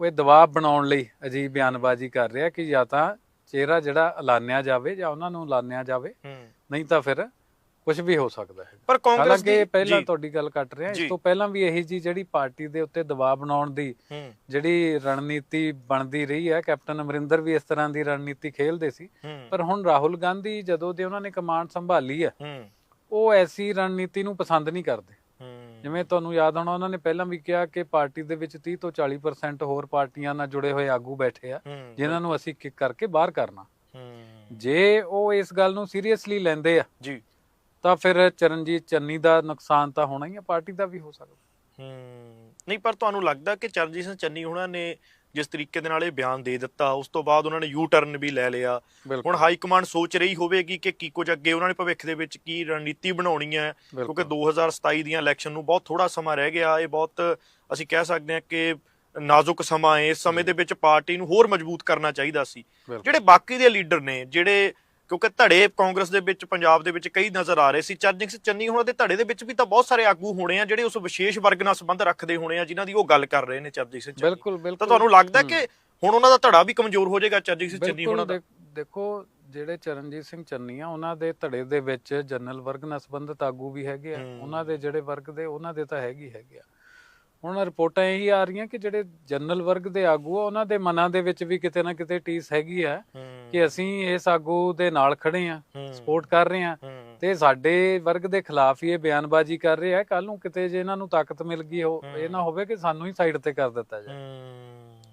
ਉਹ ਇਹ ਦਬਾਅ ਬਣਾਉਣ ਲਈ ਅਜੀਬ ਬਿਆਨਬਾਜ਼ੀ ਕਰ ਰਿਹਾ ਕਿ ਜਾਂ ਤਾਂ ਚਿਹਰਾ ਜਿਹੜਾ ਐਲਾਨਿਆ ਜਾਵੇ ਜਾਂ ਉਹਨਾਂ ਨੂੰ ਐਲਾਨਿਆ ਜਾਵੇ। ਨਹੀਂ ਤਾਂ ਫਿਰ ਕੁਝ ਵੀ ਹੋ ਸਕਦਾ ਹੈ। ਪਰ ਕਾਂਗਰਸ ਦੀ ਪਹਿਲਾਂ ਤੁਹਾਡੀ ਗੱਲ ਕੱਟ ਰਿਹਾ। ਇਸ ਤੋਂ ਪਹਿਲਾਂ ਵੀ ਇਹੀ ਜੀ ਜਿਹੜੀ ਪਾਰਟੀ ਦੇ ਉੱਤੇ ਦਬਾਅ ਬਣਾਉਣ ਦੀ ਜਿਹੜੀ ਰਣਨੀਤੀ ਬਣਦੀ ਰਹੀ ਹੈ ਕੈਪਟਨ ਅਮਰਿੰਦਰ ਵੀ ਇਸ ਤਰ੍ਹਾਂ ਦੀ ਰਣਨੀਤੀ ਖੇਲਦੇ ਸੀ। ਪਰ ਹੁਣ ਰਾਹੁਲ ਗਾਂਧੀ ਜਦੋਂ ਦੇ ਉਹਨਾਂ ਨੇ ਕਮਾਂਡ ਸੰਭਾਲੀ ਹੈ ਉਹ ਐਸੀ ਰਣਨੀਤੀ ਨੂੰ ਪਸੰਦ ਨਹੀਂ ਕਰਦੇ। ਜਿਵੇਂ ਤੁਹਾਨੂੰ ਯਾਦ ਹੋਣਾ ਉਹਨਾਂ ਨੇ ਪਹਿਲਾਂ ਵੀ ਕਿਹਾ ਕਿ ਪਾਰਟੀ ਦੇ ਵਿੱਚ 30 ਤੋਂ 40% ਹੋਰ ਪਾਰਟੀਆਂ ਨਾਲ ਜੁੜੇ ਹੋਏ ਆਗੂ ਬੈਠੇ ਆ ਜਿਨ੍ਹਾਂ ਨੂੰ ਅਸੀਂ ਕਿਕ ਕਰਕੇ ਬਾਹਰ ਕਰਨਾ। ਜੇ ਉਹ ਇਸ ਗੱਲ ਨੂੰ ਸੀਰੀਅਸਲੀ ਲੈਂਦੇ ਆ ਜੀ। ਤਾਂ ਫਿਰ ਚਰਨਜੀਤ ਚੰਨੀ ਦਾ ਨੁਕਸਾਨ ਤਾਂ ਹੋਣਾ ਹੀ ਆ ਪਾਰਟੀ ਦਾ ਵੀ ਹੋ ਸਕਦਾ। ਹੂੰ ਨਹੀਂ ਪਰ ਤੁਹਾਨੂੰ ਲੱਗਦਾ ਕਿ ਚਰਨਜੀਤ ਸਿੰਘ ਚੰਨੀ ਉਹਨਾਂ ਨੇ ਜਿਸ ਤਰੀਕੇ ਦੇ ਨਾਲ ਇਹ ਬਿਆਨ ਦੇ ਦਿੱਤਾ ਉਸ ਤੋਂ ਬਾਅਦ ਉਹਨਾਂ ਨੇ ਯੂ ਟਰਨ ਵੀ ਲੈ ਲਿਆ। ਹੁਣ ਹਾਈ ਕਮਾਂਡ ਸੋਚ ਰਹੀ ਹੋਵੇਗੀ ਕਿ ਕੀ ਕੁਝ ਅੱਗੇ ਉਹਨਾਂ ਨੇ ਭਵਿੱਖ ਦੇ ਵਿੱਚ ਕੀ ਰਣਨੀਤੀ ਬਣਾਉਣੀ ਹੈ ਕਿਉਂਕਿ 2027 ਦੀਆਂ ਇਲੈਕਸ਼ਨ ਨੂੰ ਬਹੁਤ ਥੋੜਾ ਸਮਾਂ ਰਹਿ ਗਿਆ ਇਹ ਬਹੁਤ ਅਸੀਂ ਕਹਿ ਸਕਦੇ ਹਾਂ ਕਿ ਨਾਜ਼ੁਕ ਸਮਾਂ ਹੈ। ਇਸ ਸਮੇਂ ਦੇ ਵਿੱਚ ਪਾਰਟੀ ਨੂੰ ਹੋਰ ਮਜ਼ਬੂਤ ਕਰਨਾ ਚਾਹੀਦਾ ਸੀ। ਜਿਹੜੇ ਬਾਕੀ ਦੇ ਲੀਡਰ ਨੇ ਜਿਹੜੇ ਕਿਉਂਕਿ ਧੜੇ ਕਾਂਗਰਸ ਦੇ ਵਿੱਚ ਪੰਜਾਬ ਦੇ ਵਿੱਚ ਕਈ ਨਜ਼ਰ ਆ ਰਹੇ ਸੀ। ਚਰਨਜੀਤ ਸਿੰਘ ਚੰਨੀ ਹੋਣਾ ਦੇ ਧੜੇ ਦੇ ਵਿੱਚ ਵੀ ਤਾਂ ਬਹੁਤ ਸਾਰੇ ਆਗੂ ਹੋਣੇ ਆ ਜਿਹੜੇ ਉਸ ਵਿਸ਼ੇਸ਼ ਵਰਗ ਨਾਲ ਸੰਬੰਧ ਰੱਖਦੇ ਹੋਣੇ ਆ ਜਿਨ੍ਹਾਂ ਦੀ ਉਹ ਗੱਲ ਕਰ ਰਹੇ ਨੇ ਚਰਨਜੀਤ ਸਿੰਘ ਚੰਨੀ। ਬਿਲਕੁਲ ਬਿਲਕੁਲ। ਤਾਂ ਤੁਹਾਨੂੰ ਲੱਗਦਾ। ਕਿ ਹੁਣ ਉਹਨਾਂ ਦਾ ਧੜਾ ਵੀ ਕਮਜ਼ੋਰ ਹੋ ਜਾਏਗਾ ਚਰਨਜੀਤ ਸਿੰਘ ਚੰਨੀ ਹੋਣਾ ਦਾ? ਦੇਖ- ਜਿਹੜੇ ਚਰਨਜੀਤ ਸਿੰਘ ਚੰਨੀ ਆ ਉਹਨਾਂ ਦੇ ਧੜੇ ਦੇ ਵਿੱਚ ਜਨਰਲ ਵਰਗ ਨਾਲ ਸੰਬੰਧਿਤ ਆਗੂ ਵੀ ਹੈਗੇ ਆ। ਉਹਨਾਂ ਦੇ ਜਿਹੜੇ ਵਰਗ ਦੇ ਉਹਨਾਂ ਦੇ ਤਾਂ ਹੈਗੀ ਹੈਗੇ ਆ। ਹੁਣ ਰਿਪੋਰਟਾਂ ਇਹੀ ਆ ਰਹੀਆਂ ਕਿ ਜਿਹੜੇ ਜਨਰਲ ਵਰਗ ਦੇ ਆਗੂ ਆ ਉਹਨਾਂ ਦੇ ਮਨਾਂ ਦੇ ਵਿੱਚ ਵੀ ਕਿਤੇ ਨਾ ਕਿਤੇ ਟੀਸ ਹੈਗੀ ਆ ਕਿ ਅਸੀਂ ਇਸ ਆਗੂ ਦੇ ਨਾਲ ਖੜੇ ਆ ਸਪੋਰਟ ਕਰ ਰਹੇ ਆ ਤੇ ਸਾਡੇ ਵਰਗ ਦੇ ਖਿਲਾਫ ਹੀ ਇਹ ਬਿਆਨਬਾਜ਼ੀ ਕਰ ਰਹੇ ਆ ਕੱਲ ਨੂੰ ਕਿਤੇ ਜੇ ਇਹਨਾਂ ਨੂੰ ਤਾਕਤ ਮਿਲ ਗਈ ਹੋ। ਇਹ ਨਾ ਹੋਵੇ ਕਿ ਸਾਨੂੰ ਹੀ ਸਾਈਡ ਤੇ ਕਰ ਦਿੱਤਾ ਜਾਏ।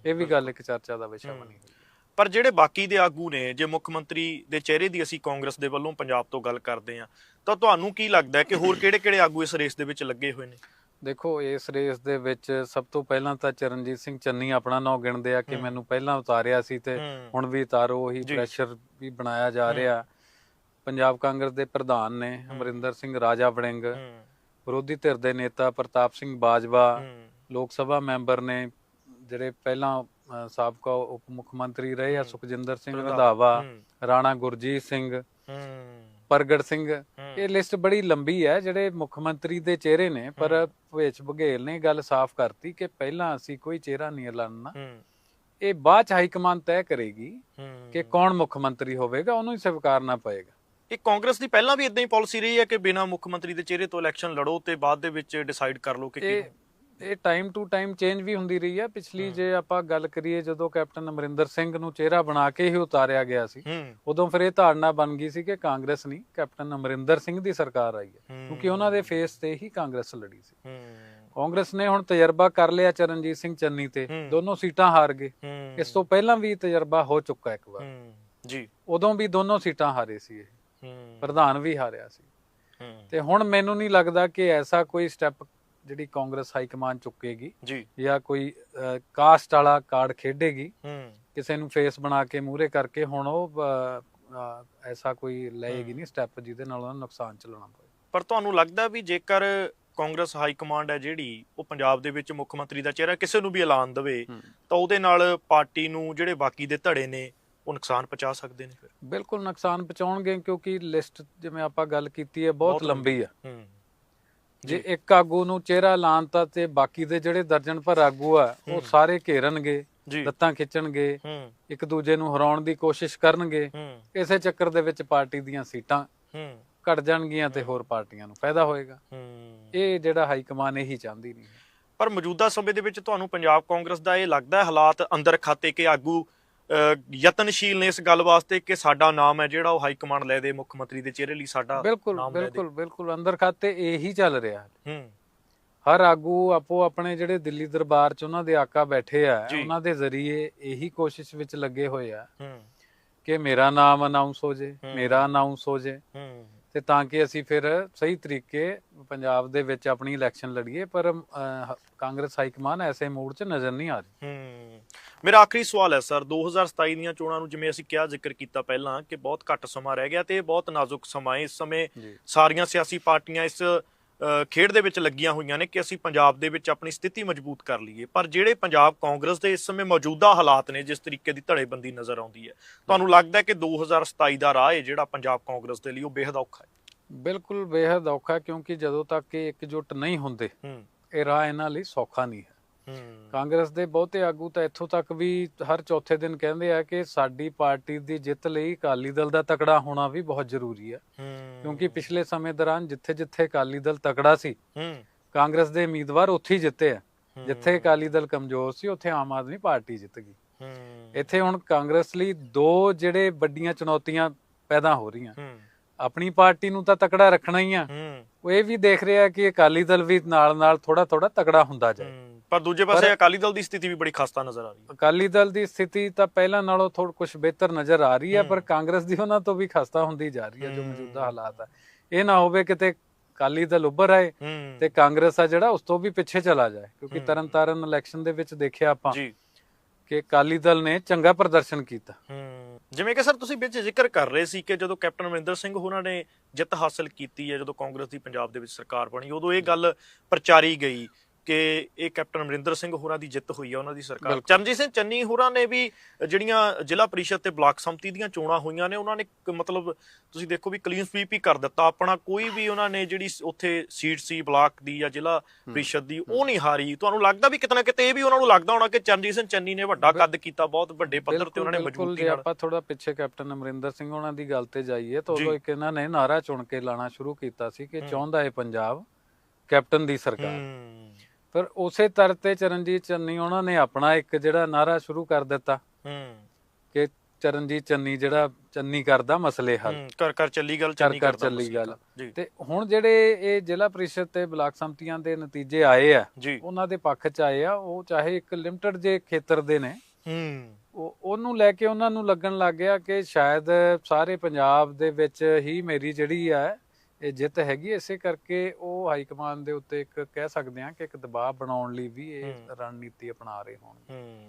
ਇਹ ਵੀ ਗੱਲ ਇੱਕ ਚਰਚਾ ਦਾ ਵਿਸ਼ਾ। ਬਣੀ ਪਰ ਜਿਹੜੇ ਬਾਕੀ ਦੇ ਆਗੂ ਨੇ ਜੇ ਮੁੱਖ ਮੰਤਰੀ ਦੇ ਚਿਹਰੇ ਦੀ ਅਸੀਂ ਕਾਂਗਰਸ ਦੇ ਵੱਲੋਂ ਪੰਜਾਬ ਤੋਂ ਗੱਲ ਕਰਦੇ ਹਾਂ ਤਾਂ ਤੁਹਾਨੂੰ ਕੀ ਲੱਗਦਾ ਕਿ ਹੋਰ ਕਿਹੜੇ-ਕਿਹੜੇ ਆਗੂ ਇਸ ਰੇਸ ਦੇ ਵਿੱਚ ਲੱਗੇ ਹੋਏ ਨੇ? ਦੇਖੋ ਇਸ ਰੇਸ ਦੇ ਵਿੱਚ ਸਭ ਤੋਂ ਪਹਿਲਾਂ ਤਾਂ ਚਰਨਜੀਤ ਸਿੰਘ ਚੰਨੀ ਆਪਣਾ ਨਾਂ ਗਿਣਦੇ ਆ ਕਿ। ਮੈਨੂੰ ਪਹਿਲਾਂ ਉਤਾਰਿਆ ਸੀ ਤੇ। ਹੁਣ ਵੀ ਉਤਾਰੋ ਉਹੀ। ਪ੍ਰੈਸ਼ਰ ਵੀ ਬਣਾਇਆ ਜਾ। ਰਿਹਾ ਪੰਜਾਬ ਕਾਂਗਰਸ ਦੇ ਪ੍ਰਧਾਨ ਨੇ ਅਮਰਿੰਦਰ ਸਿੰਘ ਰਾਜਾ ਵੜਿੰਗ ਵਿਰੋਧੀ ਧਿਰ ਦੇ ਨੇਤਾ ਪ੍ਰਤਾਪ ਸਿੰਘ ਬਾਜਵਾ ਲੋਕ ਸਭਾ ਮੈਂਬਰ ਨੇ ਜਿਹੜੇ ਪਹਿਲਾਂ ਸਾਬਕਾ ਉਪ ਮੁੱਖ ਮੰਤਰੀ ਰਹੇ ਆ। ਸੁਖਜਿੰਦਰ ਸਿੰਘ। ਰੰਧਾਵਾ। ਰਾਣਾ ਗੁਰਜੀਤ ਸਿੰਘ। ਪ੍ਰਗਟ ਸਿੰਘ। ਇਹ ਲਿਸਟ ਬੜੀ ਲੰਬੀ ਹੈ ਜਿਹੜੇ ਮੁੱਖ ਮੰਤਰੀ ਦੇ ਚਿਹਰੇ ਨੇ ਪਰ। ਭਵੇਸ਼ ਬਘੇਲ ਨੇ ਗੱਲ ਸਾਫ਼ ਕਰਤੀ ਕਿ ਪਹਿਲਾਂ ਅਸੀਂ ਕੋਈ ਚਿਹਰਾ ਨਹੀਂ ਐਲਾਨਣਾ। ਇਹ ਬਾਅਦ ਚ ਹਾਈ ਕਮਾਂਡ ਤੈਅ ਕਰੇਗੀ। ਕਿ ਕੌਣ ਮੁੱਖ ਮੰਤਰੀ ਹੋਵੇਗਾ ਉਹਨੂੰ ਹੀ ਸਵੀਕਾਰਨਾ ਪਏਗਾ ਇਹ ਕਾਂਗਰਸ ਦੀ ਪਹਿਲਾਂ ਵੀ ਇਦਾਂ ਹੀ ਪਾਲਿਸੀ ਰਹੀ ਹੈ ਕਿ ਬਿਨਾਂ ਮੁੱਖ ਮੰਤਰੀ ਦੇ ਚਿਹਰੇ ਤੋਂ ਇਲੈਕਸ਼ਨ ਲੜੋ ਤੇ ਬਾਅਦ ਦੇ ਵਿੱਚ ਡਿਸਾਈਡ ਕਰ ਲਓ ਕਿ ਕੀ ਇਹ ਟਾਈਮ ਟੂ ਟਾਈਮ ਚੇਂਜ ਵੀ ਹੁੰਦੀ ਰਹੀ ਹੈ ਪਿਛਲੀ। ਜੇ ਆਪਾਂ ਗੱਲ ਕਰੀਏ ਜਦੋਂ ਕੈਪਟਨ ਅਮਰਿੰਦਰ ਸਿੰਘ ਨੂੰ ਚਿਹਰਾ ਬਣਾ ਕੇ ਹੀ ਉਤਾਰਿਆ ਗਿਆ ਸੀ ਉਦੋਂ ਫਿਰ ਇਹ ਧਾਰਨਾ ਬਣ ਗਈ ਸੀ ਕਿ ਕਾਂਗਰਸ ਨਹੀਂ ਕੈਪਟਨ ਅਮਰਿੰਦਰ ਸਿੰਘ ਦੀ ਸਰਕਾਰ ਆਈ ਹੈ। ਕਿਉਂਕਿ ਉਹਨਾਂ ਦੇ ਫੇਸ ਤੇ ਹੀ ਕਾਂਗਰਸ ਲੜੀ ਸੀ। ਕਾਂਗਰਸ ਨੇ ਹੁਣ ਤਜਰਬਾ ਕਰ ਲਿਆ ਚਰਨਜੀਤ ਸਿੰਘ ਚੰਨੀ ਤੇ। ਦੋਨੋਂ ਸੀਟਾਂ ਹਾਰ ਗਏ। ਇਸ ਤੋਂ ਪਹਿਲਾਂ ਵੀ ਤਜਰਬਾ ਹੋ ਚੁੱਕਾ ਇੱਕ ਵਾਰ। ਜੀ। ਉਦੋਂ ਵੀ ਦੋਨੋਂ ਸੀਟਾਂ ਹਾਰੇ ਸੀ ਇਹ। ਪ੍ਰਧਾਨ ਵੀ ਹਾਰਿਆ ਸੀ। ਤੇ ਹੁਣ ਮੈਨੂੰ ਨਹੀਂ ਲੱਗਦਾ ਕਿ ਐਸਾ ਕੋਈ ਸਟੈਪ ਜਿਹੜੀ ਕਾਂਗਰਸ ਹਾਈ ਕਮਾਂਡ ਚੁੱਕੇਗੀ ਜੀ। ਜਾਂ ਕੋਈ ਕਾਸਟ ਵਾਲਾ ਕਾਰਡ ਖੇਡੇਗੀ ਹੂੰ। ਕਿਸੇ ਨੂੰ ਫੇਸ ਬਣਾ ਕੇ ਮੂਹਰੇ ਕਰਕੇ ਹੁਣ ਉਹ ਐਸਾ ਕੋਈ ਲਏਗੀ। ਨਹੀਂ ਸਟੈਪ ਜਿਹਦੇ ਨਾਲ ਉਹਨਾਂ ਨੂੰ ਨੁਕਸਾਨ ਚੱਲਣਾ ਪਵੇ। ਪਰ ਤੁਹਾਨੂੰ ਲੱਗਦਾ ਵੀ ਜੇਕਰ ਕਾਂਗਰਸ ਹਾਈ ਕਮਾਂਡ ਹੈ ਜਿਹੜੀ ਉਹ ਪੰਜਾਬ ਦੇ ਵਿੱਚ ਮੁੱਖ ਮੰਤਰੀ ਦਾ ਚਿਹਰਾ ਕਿਸੇ ਨੂੰ ਵੀ ਐਲਾਨ ਦੇਵੇ ਤਾਂ ਉਹਦੇ ਨਾਲ ਪਾਰਟੀ ਨੂੰ ਜਿਹੜੇ ਬਾਕੀ ਦੇ ਧੜੇ ਨੇ ਉਹ ਨੁਕਸਾਨ ਪਹੁੰਚਾ ਸਕਦੇ ਨੇ ਫਿਰ? ਬਿਲਕੁਲ ਨੁਕਸਾਨ ਪਹੁੰਚਾਉਣਗੇ ਕਿਉਂਕਿ ਲਿਸਟ ਜਿਵੇਂ ਆਪਾਂ ਗੱਲ ਕੀਤੀ ਹੈ ਬਹੁਤ ਲੰਬੀ ਹੂੰ। ਜੇ। ਇੱਕ ਆਗੂ ਨੂੰ ਚਿਹਰਾ ਲਾਣਤਾ ਤੇ ਬਾਕੀ ਦੇ ਜਿਹੜੇ ਦਰਜਨ ਭਰ ਆਗੂ ਆ ਉਹ। ਸਾਰੇ ਘੇਰਨਗੇ ਲੱਤਾਂ ਖਿੱਚਣਗੇ ਇੱਕ ਦੂਜੇ ਨੂੰ ਹਰਾਉਣ ਦੀ ਕੋਸ਼ਿਸ਼ ਕਰਨਗੇ ਇਸੇ ਚੱਕਰ ਦੇ ਵਿੱਚ ਪਾਰਟੀ ਦੀਆਂ ਸੀਟਾਂ ਘਟ ਜਾਣਗੀਆਂ ਤੇ ਹੋਰ ਪਾਰਟੀਆਂ ਨੂੰ ਫਾਇਦਾ ਹੋਏਗਾ ਇਹ ਜਿਹੜਾ ਹਾਈ ਕਮਾਨ ਇਹੀ ਚਾਹੁੰਦੀ ਨਹੀਂ। ਪਰ ਮੌਜੂਦਾ ਸਮੇਂ ਦੇ ਵਿੱਚ ਤੁਹਾਨੂੰ ਪੰਜਾਬ ਕਾਂਗਰਸ ਦਾ ਇਹ ਲੱਗਦਾ ਹੈ ਹਾਲਾਤ ਅੰਦਰ ਖਾਤੇ ਕਿ ਆਗੂ ਯਤਨਸ਼ੀਲ ਨੇ ਇਸ ਗੱਲ ਵਾਸਤੇ ਕਿ ਸਾਡਾ ਨਾਮ ਹੈ ਜਿਹੜਾ ਉਹ ਹਾਈ ਕਮਾਂਡ ਲੈ ਦੇ ਮੁੱਖ ਮੰਤਰੀ ਦੇ ਚਿਹਰੇ ਲਈ ਸਾਡਾ ਬਿਲਕੁਲ। ਬਿਲਕੁਲ ਬਿਲਕੁਲ। ਅੰਦਰ ਖਾਤੇ ਇਹੀ ਚੱਲ ਰਿਹਾ। ਹੂੰ। ਹਰ ਆਗੂ ਆਪੋ ਆਪਣੇ ਜਿਹੜੇ ਦਿੱਲੀ ਦਰਬਾਰ 'ਚ ਉਹਨਾਂ ਦੇ ਆਕਾ ਬੈਠੇ ਆ। ਉਹਨਾਂ ਦੇ ਜ਼ਰੀਏ ਇਹੀ ਕੋਸ਼ਿਸ਼ ਵਿੱਚ ਲੱਗੇ ਹੋਏ ਆ ਕਿ ਮੇਰਾ ਨਾਮ ਅਨਾਉਂਸ ਹੋ ਜੇ। ਮੇਰਾ ਅਨਾਉਂਸ ਹੋ ਜੇ। ਤੇ ਤਾਂ ਕਿ ਅਸੀਂ ਫਿਰ ਸਹੀ ਤਰੀਕੇ ਪੰਜਾਬ ਦੇ ਵਿੱਚ ਆਪਣੀ ਇਲੈਕਸ਼ਨ ਲੜੀਏ ਪਰ ਕਾਂਗਰਸ ਹਾਈ ਕਮਾਨ ਐਸੇ ਮੂਡ 'ਚ ਨਜ਼ਰ ਨਹੀਂ ਆ ਰਹੀ। ਮੇਰਾ ਆਖਰੀ ਸਵਾਲ ਹੈ ਸਰ। 2027 ਦੀਆਂ ਚੋਣਾਂ ਨੂੰ ਜਿਵੇਂ ਅਸੀਂ ਕਿਹਾ ਜ਼ਿਕਰ ਕੀਤਾ ਪਹਿਲਾਂ ਕਿ ਬਹੁਤ ਘੱਟ ਸਮਾਂ ਰਹਿ ਗਿਆ ਤੇ ਬਹੁਤ ਨਾਜ਼ੁਕ ਸਮਾਂ ਹੈ। ਇਸ ਸਮੇਂ ਸਾਰੀਆਂ ਸਿਆਸੀ ਪਾਰਟੀਆਂ ਇਸ ਖੇਡ ਦੇ ਵਿੱਚ ਲੱਗੀਆਂ ਹੋਈਆਂ ਨੇ ਕਿ ਅਸੀਂ ਪੰਜਾਬ ਦੇ ਵਿੱਚ ਆਪਣੀ ਸਥਿਤੀ ਮਜ਼ਬੂਤ ਕਰ ਲਈਏ। ਪਰ ਜਿਹੜੇ ਪੰਜਾਬ ਕਾਂਗਰਸ ਦੇ ਇਸ ਸਮੇਂ ਮੌਜੂਦਾ ਹਾਲਾਤ ਨੇ ਜਿਸ ਤਰੀਕੇ ਦੀ ਧੜੇਬੰਦੀ ਨਜ਼ਰ ਆਉਂਦੀ ਹੈ ਤੁਹਾਨੂੰ ਲੱਗਦਾ ਕਿ 2027 ਦਾ ਰਾਹ ਹੈ ਜਿਹੜਾ ਪੰਜਾਬ ਕਾਂਗਰਸ ਦੇ ਲਈ ਉਹ ਬੇहद ਔਖਾ ਹੈ? ਬਿਲਕੁਲ ਬੇहद ਔਖਾ ਕਿਉਂਕਿ ਜਦੋਂ ਤੱਕ ਇਹ ਇਕਜੁੱਟ ਨਹੀਂ ਹੁੰਦੇ ਇਹ ਰਾਹ ਇਹਨਾਂ ਲਈ ਸੌਖਾ ਨਹੀਂ ਹੈ। ਕਾਂਗਰਸ ਦੇ ਬਹੁਤੇ ਆਗੂ ਤਾਂ ਇੱਥੋਂ ਤੱਕ ਵੀ ਹਰ ਚੌਥੇ ਦਿਨ ਕਹਿੰਦੇ ਆ ਕਿ ਸਾਡੀ ਪਾਰਟੀ ਦੀ ਜਿੱਤ ਲਈ ਅਕਾਲੀ ਦਲ ਦਾ ਤਕੜਾ ਹੋਣਾ ਵੀ ਬਹੁਤ ਜ਼ਰੂਰੀ ਹੈ। ਕਿਉਂਕਿ ਪਿਛਲੇ ਸਮੇਂ ਦੌਰਾਨ ਜਿੱਥੇ-ਜਿੱਥੇ ਅਕਾਲੀ ਦਲ ਤਕੜਾ ਸੀ ਕਾਂਗਰਸ ਦੇ ਉਮੀਦਵਾਰ ਉੱਥੇ ਹੀ ਜਿੱਤੇ ਆ। ਜਿੱਥੇ ਅਕਾਲੀ ਦਲ ਕਮਜ਼ੋਰ ਸੀ ਉੱਥੇ ਆਮ ਆਦਮੀ ਪਾਰਟੀ ਜਿੱਤ ਗਈ। ਇੱਥੇ ਹੁਣ ਕਾਂਗਰਸ ਲਈ ਦੋ ਜਿਹੜੇ ਵੱਡੀਆਂ ਚੁਣੌਤੀਆਂ ਪੈਦਾ ਹੋ ਰਹੀਆਂ। ਆਪਣੀ ਪਾਰਟੀ ਨੂੰ ਤਾਂ ਤਕੜਾ ਰੱਖਣਾ ਹੀ ਆ। ਉਹ ਇਹ ਵੀ ਦੇਖ ਰਿਹਾ ਕਿ ਅਕਾਲੀ ਦਲ ਵੀ ਨਾਲ-ਨਾਲ ਥੋੜਾ-ਥੋੜਾ ਤਕੜਾ ਹੁੰਦਾ ਜਾਏ। ਪਰ ਦੂਜੇ ਪਾਸੇ ਅਕਾਲੀ ਦਲ ਦੀ ਸਥਿਤੀ ਵੀ ਬੜੀ ਖਸਤਾ ਨਜ਼ਰ ਆ ਰਹੀ ਹੈ। ਅਕਾਲੀ ਦਲ ਦੀ ਸਥਿਤੀ ਤਾਂ ਪਹਿਲਾਂ ਨਾਲੋਂ ਥੋੜਾ ਕੁਝ ਬਿਹਤਰ ਨਜ਼ਰ ਆ ਰਹੀ ਹੈ ਪਰ ਕਾਂਗਰਸ ਦੀ ਉਹਨਾਂ ਤੋਂ ਵੀ ਖਸਤਾ ਹੁੰਦੀ ਜਾ ਰਹੀ ਹੈ ਜੋ ਮੌਜੂਦਾ ਹਾਲਾਤ ਹੈ ਇਹ ਨਾ ਹੋਵੇ ਕਿਤੇ ਅਕਾਲੀ ਦਲ ਉੱਭਰ ਆਏ ਤੇ ਕਾਂਗਰਸ ਆ ਜਿਹੜਾ ਉਸ ਤੋਂ ਵੀ ਪਿੱਛੇ ਚਲਾ ਜਾਏ ਕਿਉਂਕਿ ਤਰਨਤਾਰਨ ਇਲੈਕਸ਼ਨ ਦੇ ਵਿੱਚ ਦੇਖਿਆ ਆਪਾਂ ਜੀ। ਕਿ ਅਕਾਲੀ ਦਲ ਨੇ ਚੰਗਾ ਪ੍ਰਦਰਸ਼ਨ ਕੀਤਾ। ਹੂੰ। ਜਿਵੇਂ ਕਿ ਸਰ ਤੁਸੀਂ ਵਿੱਚ ਜ਼ਿਕਰ ਕਰ ਰਹੇ ਸੀ ਕਿ ਜਦੋਂ ਕੈਪਟਨ ਅਮਰਿੰਦਰ ਸਿੰਘ ਹੋਰਾਂ ਨੇ ਜਿੱਤ ਹਾਸਲ ਕੀਤੀ ਹੈ ਜਦੋਂ ਕਾਂਗਰਸ ਦੀ ਪੰਜਾਬ ਦੇ ਵਿੱਚ ਸਰਕਾਰ ਬਣੀ ਉਦੋਂ ਇਹ ਗੱਲ ਪ੍ਰਚਾਰੀ ਗਈ ਕਿ ਇਹ ਕੈਪਟਨ ਅਮਰਿੰਦਰ ਸਿੰਘ ਹੋਰਾਂ ਦੀ ਜਿੱਤ ਹੋਈ ਹੈ ਉਹਨਾਂ ਦੀ ਸਰਕਾਰ। ਚਰਨਜੀਤ ਸਿੰਘ ਚੰਨੀ ਹੋਰਾਂ ਨੇ ਵੀ ਜਿਹੜੀਆਂ ਜ਼ਿਲ੍ਹਾ ਪਰਿਸ਼ਦ ਤੇ ਬਲਾਕ ਸੰਮਤੀ ਦੀਆਂ ਚੋਣਾਂ ਹੋਈਆਂ ਨੇ ਉਹਨਾਂ ਨੇ ਮਤਲਬ ਤੁਸੀਂ ਦੇਖੋ ਵੀ ਕਲੀਨ ਸਵੀਪ ਹੀ ਕਰ ਦਿੱਤਾ। ਆਪਣਾ ਕੋਈ ਵੀ ਉਹਨਾਂ ਨੇ ਜਿਹੜੀ ਉੱਥੇ ਸੀਟ ਸੀ ਬਲਾਕ ਦੀ ਜਾਂ ਜ਼ਿਲ੍ਹਾ ਪਰਿਸ਼ਦ ਦੀ ਉਹ ਨਹੀਂ ਹਾਰੀ। ਤੁਹਾਨੂੰ ਲੱਗਦਾ ਵੀ ਕਿਤੇ ਨਾ ਕਿਤੇ ਇਹ ਵੀ ਉਹਨਾਂ ਨੂੰ ਲੱਗਦਾ ਹੋਣਾ ਕਿ ਚਰਨਜੀਤ ਸਿੰਘ ਚੰਨੀ ਨੇ ਵੱਡਾ ਕੱਦ ਕੀਤਾ ਬਹੁਤ ਵੱਡੇ ਪੱਧਰ ਤੇ ਉਹਨਾਂ ਨੇ ਮਜ਼ਬੂਤੀ ਜੇ ਨਾਲ। ਆਪਾਂ ਥੋੜਾ ਪਿੱਛੇ ਕੈਪਟਨ ਅਮਰਿੰਦਰ ਸਿੰਘ ਉਹਨਾਂ ਦੀ ਗੱਲ ਤੇ ਜਾਈਏ ਤਾਂ। ਉਦੋਂ ਇੱਕ ਇਹਨਾਂ ਨੇ ਨਾਰਾ ਚੁਣ ਕੇ ਲਾਣਾ ਸ਼ੁਰੂ ਕੀਤਾ ਸੀ ਕਿ ਚਾਹੁੰਦਾ ਹੈ ਪੰਜਾਬ ਕੈਪਟਨ ਦੀ ਸਰਕਾਰ। ਪਰ ਉਸੇ ਤਰ ਤੇ ਚਰਨਜੀਤ ਚੰਨੀ ਉਹਨਾਂ ਨੇ ਆਪਣਾ ਇੱਕ ਜਿਹੜਾ ਨਾਰਾ ਸ਼ੁਰੂ ਕਰ ਦਿੱਤਾ ਹੂੰ। ਕਿ ਚਰਨਜੀਤ ਚੰਨੀ ਜਿਹੜਾ ਚੰਨੀ ਕਰਦਾ ਮਸਲੇ ਹੱਲ। ਕਰ ਕਰ ਚੱਲੀ ਗੱਲ ਚੰਨੀ ਕਰ ਚੱਲੀ ਗੱਲ। ਤੇ ਹੁਣ ਜਿਹੜੇ ਇਹ ਜ਼ਿਲ੍ਹਾ ਪ੍ਰੀਸ਼ਦ ਤੇ ਬਲਾਕ ਸੰਮਤੀਆਂ ਦੇ ਨਤੀਜੇ ਆਏ ਆ ਉਹਨਾਂ ਦੇ ਪੱਖ ਚ ਆਏ ਆ ਉਹ ਚਾਹੇ ਇੱਕ ਲਿਮਟਿਡ ਜੇ ਖੇਤਰ ਦੇ ਨੇ ਹੂੰ। ਉਹ ਉਹਨੂੰ ਲੈ ਕੇ ਉਹਨਾਂ ਨੂੰ ਲੱਗਣ ਲੱਗ ਗਿਆ ਕਿ ਸ਼ਾਇਦ ਸਾਰੇ ਪੰਜਾਬ ਦੇ ਵਿੱਚ ਹੀ ਮੇਰੀ ਜਿਹੜੀ ਹੈ ਇਹ ਜਿੱਤ ਹੈਗੀ ਇਸੇ ਕਰਕੇ ਉਹ ਹਾਈ ਕਮਾਂਡ ਦੇ ਉੱਤੇ ਇੱਕ ਕਹਿ ਸਕਦੇ ਆ ਕਿ ਇੱਕ ਦਬਾਅ ਬਣਾਉਣ ਲਈ ਵੀ ਇਹ। ਰਣਨੀਤੀ ਅਪਣਾ ਰਹੇ ਹੋਣ ਹੂੰ